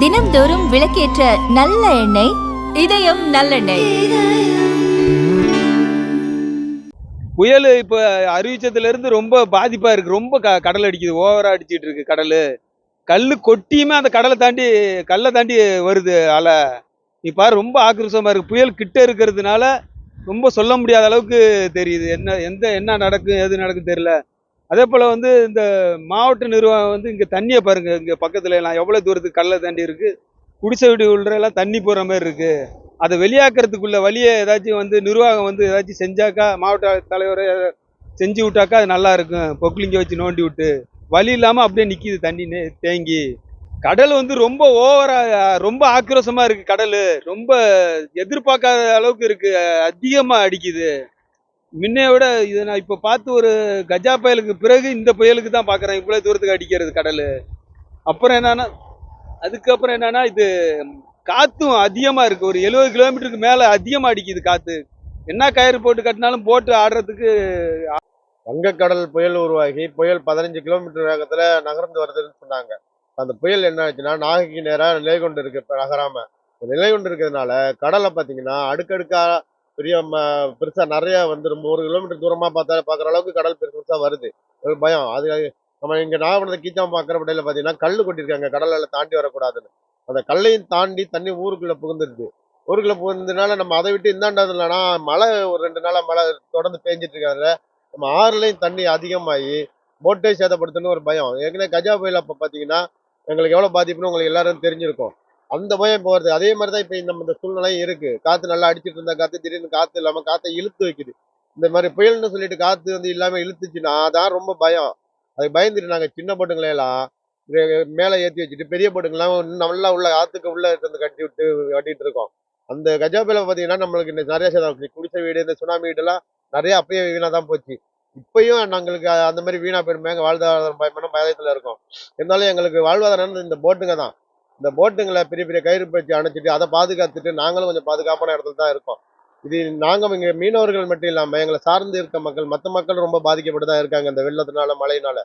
தினம்தோறும் விளக்கேற்ற நல்ல எண்ணெய் இதயம் நல்லெண்ணெய். புயல் இப்போ அறிவிச்சதுலேருந்து ரொம்ப பாதிப்பா இருக்கு. ரொம்ப க கடல் அடிக்குது. ஓவராக அடிச்சிட்டு இருக்கு கடல். கல் கொட்டியுமே அந்த கடலை தாண்டி கல்லை தாண்டி வருது அலை நீ பாரு ரொம்ப ஆக்ரோஷமா இருக்கு. புயல் கிட்ட இருக்கிறதுனால ரொம்ப சொல்ல முடியாத அளவுக்கு தெரியுது. என்ன எந்த என்ன நடக்கும் எது நடக்கும் தெரியல. அதே போல் வந்து இந்த மாவட்ட நிர்வாகம் வந்து இங்கே தண்ணியை பாருங்க இங்கே பக்கத்தில் எல்லாம் எவ்வளோ தூரத்துக்கு கல்லை தாண்டி இருக்குது குடிசை வீடு உள்ள எல்லாம் தண்ணி போகிற மாதிரி இருக்குது அதை வெளியாக்குறதுக்குள்ள வழியை ஏதாச்சும் வந்து நிர்வாகம் வந்து ஏதாச்சும் செஞ்சாக்கா மாவட்ட தலைவர் செஞ்சு விட்டாக்கா அது நல்லா இருக்கும். வச்சு நோண்டி விட்டு வழி இல்லாமல் அப்படியே நிற்கிது தண்ணி தேங்கி. கடல் வந்து ரொம்ப ஓவராக ரொம்ப ஆக்ரோஷமாக இருக்குது கடல். ரொம்ப எதிர்பார்க்காத அளவுக்கு இருக்குது அதிகமாக அடிக்குது. முன்னைய விட இதை நான் இப்போ பார்த்து ஒரு கஜா புயலுக்கு பிறகு இந்த புயலுக்கு தான் பார்க்குறேன். இவ்வளோ தூரத்துக்கு அடிக்கிறது கடல். அப்புறம் என்னன்னா அதுக்கப்புறம் என்னன்னா இது காற்றும் அதிகமாக இருக்குது ஒரு எழுபது கிலோமீட்டருக்கு மேலே அதிகமாக அடிக்குது காற்று என்ன கயிறு போட்டு கட்டினாலும் போட்டு ஆடுறதுக்கு வங்கக்கடல் புயல் உருவாகி புயல் பதினஞ்சு கிலோமீட்டர் வேகத்தில் நகர்ந்து வருதுன்னு சொன்னாங்க. அந்த புயல் என்ன ஆச்சுன்னா நாகைக்கு நேராக நிலை கொண்டு இருக்கு இப்போ நகராமல் நிலை கொண்டு இருக்கிறதுனால கடலை பார்த்தீங்கன்னா அடுக்கடுக்காக பெரிய ம- நிறையா நிறைய வந்து ரொம்ப ஒரு கிலோமீட்டர் தூரமாக பார்த்தா பார்க்குற அளவுக்கு கடல் பெருசு வருது. ஒரு பயம். அது நம்ம இங்கே நாகப்பட்டினத்தை கீச்சாம் பார்க்குற படையில் பார்த்தீங்கன்னா கல் கொட்டியிருக்காங்க. கடலில் தாண்டி வரக்கூடாதுன்னு. அந்த கல்லையும் தாண்டி தண்ணி ஊருக்குள்ளே புகுந்துருது. ஊருக்குள்ளே புகுந்ததுனால நம்ம அதை விட்டு இந்தாண்டது இல்லைன்னா மழை ஒரு ரெண்டு நாளாக மழை தொடர்ந்து பேஞ்சிட்டு இருக்காங்க நம்ம ஆறுலையும் தண்ணி அதிகமாகி போட்டே சேதப்படுத்தணும்னு ஒரு பயம். ஏற்கனவே கஜா புயல் அப்போ பார்த்தீங்கன்னா எங்களுக்கு எவ்வளோ பாதிப்புன்னு உங்களுக்கு எல்லாரும் தெரிஞ்சிருக்கும். அந்த பயம் போகிறது அதே மாதிரி தான் இப்போ இந்த இந்த சூழ்நிலையும் இருக்குது காற்று நல்லா அடிச்சிட்டு இருந்தால் காற்று திடீர்னு காற்று இல்லாமல் காற்றை இழுத்து வைக்குது. இந்த மாதிரி புயல்னு சொல்லிட்டு காற்று வந்து இல்லாமல் இழுத்துச்சுன்னா அதான் ரொம்ப பயம். அதுக்கு பயந்துட்டு நாங்கள் சின்ன போட்டுங்களெல்லாம் மேலே ஏற்றி வச்சுட்டு பெரிய போட்டுங்கெல்லாம் இன்னும் நல்லா உள்ள ஆற்றுக்கு உள்ளே இருந்து கட்டி விட்டு கட்டிகிட்டு இருக்கோம். அந்த கஜா புயல பார்த்தீங்கன்னா நம்மளுக்கு இந்த நிறைய சேதம் குடிசை வீடு இந்த சுனாமி வீடுலாம் நிறைய அப்பயே வீணாக தான் போச்சு. இப்பயும் நாங்களுக்கு அந்த மாதிரி வீணாக போயிருமே எங்கள் வாழ்வாதாரம் பயமான பயத்தில் இருக்கோம். இருந்தாலும் எங்களுக்கு வாழ்வாதாரம் இந்த போட்டுங்க தான். இந்த போட்டுங்களை பெரிய பெரிய கயிறு பயிற்சி அணைச்சிட்டு அதை பாதுகாத்துட்டு நாங்களும் கொஞ்சம் பாதுகாப்பான இடத்துல தான் இருக்கோம். இது நாங்கள் இங்கே மீனவர்கள் மட்டும் இல்லாமல் எங்களை சார்ந்து இருக்க மக்கள் மற்ற மக்கள் ரொம்ப பாதிக்கப்பட்டு தான் இருக்காங்க இந்த வெள்ளத்தினால மழையினால.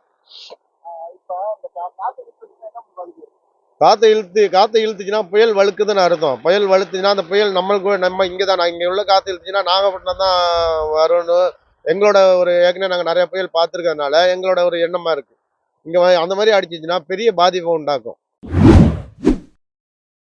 காற்றை இழுத்து காற்றை இழுத்துச்சுன்னா புயல் வழுக்குதுன்னு அர்த்தம். புயல் வலுத்துச்சுன்னா அந்த புயல் நம்மளுக்கு நம்ம இங்கே தான் இங்கே உள்ள காற்று இழுத்துச்சுன்னா நாகப்பட்டினம் தான் வரணும் எங்களோட ஒரு ஏற்கனவே நாங்கள் நிறைய புயல் பார்த்துருக்கறதுனால எங்களோட ஒரு எண்ணமா இருக்குது இங்கே அந்த மாதிரி அடிச்சிச்சுன்னா பெரிய பாதிப்பை உண்டாக்கும்.